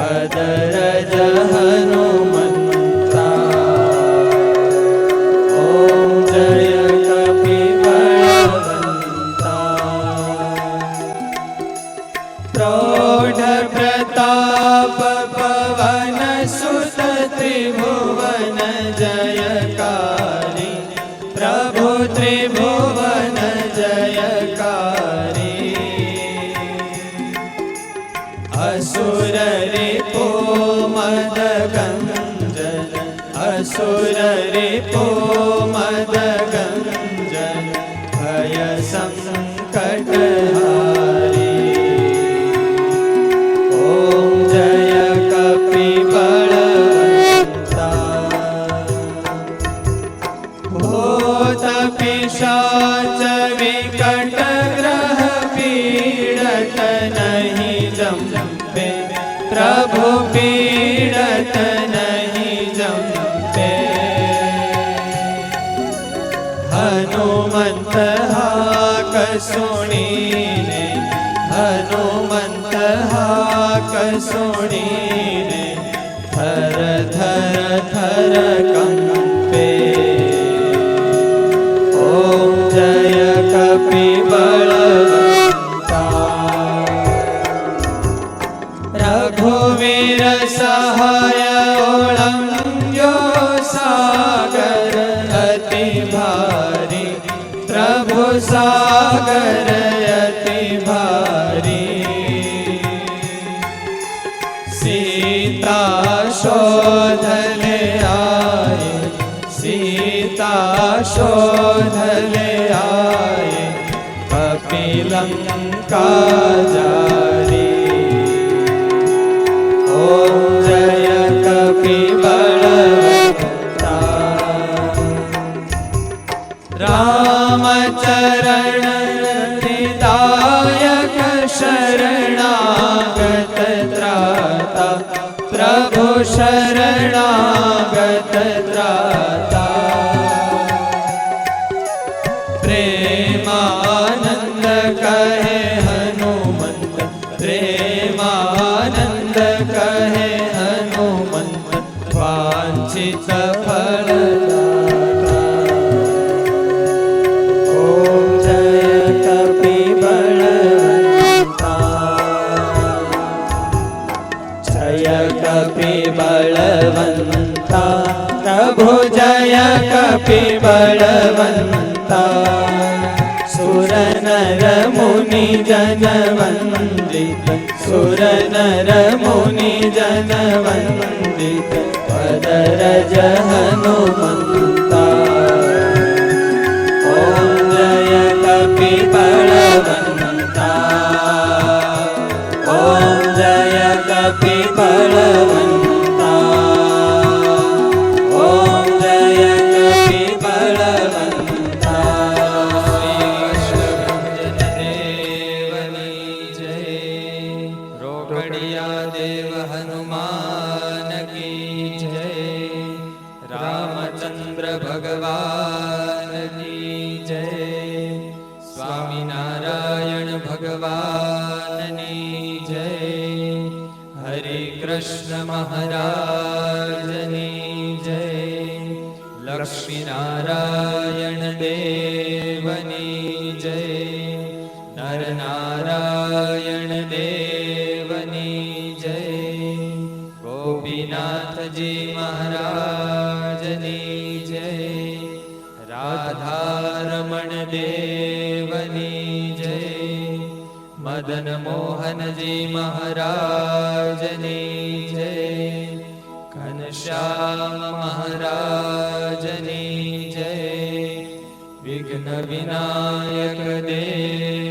મદરજ હનુમંતા ઓમ જય પ્રૌઢ પ્રતાપ પવન સુત ત્રિભુવન જય असुर रिपो मद गञ्जन असुर रिपो मद गञ्जन भय सङ्कटहारी ॐ जय कपिबलवन्ता भूत पिशाच જમતે પ્રભુ પીડત નહીં જમતે હનુમંત હાક સુણીને હનુમંત હાક સુણીને થર થર થર રઘુવીર સહાય ઓળંગ્યો સાગર, અતિ ભારી. પ્રભુ સાગર, અતિ ભારી. સીતા શોધને આય, સીતા શોધને આય. કપિલંકા જાય. रामचरण हृदायक शरणागत त्राता प्रभु शरणागत त्राता प्रेमानंद कहे हनुमंत प्रेमानंद कहे जय कपिबलवन्ता सुर नर मुनि जन वन्दित सुर नर मुनि जन वन्दित पदरज हनुमन्ता ॐ जय कपिबलवन्ता बढ़िया देव हनुमान की जय। रामचंद्र भगवान की जय। स्वामी नारायण भगवान की जय। हरे कृष्ण महाराज की जय। लक्ष्मी नारायण દેવની જય મદન મોહનજી મહારાજની જય ઘનશ્યામ મહારાજની જય વિઘ્ન વિનાયક દેવ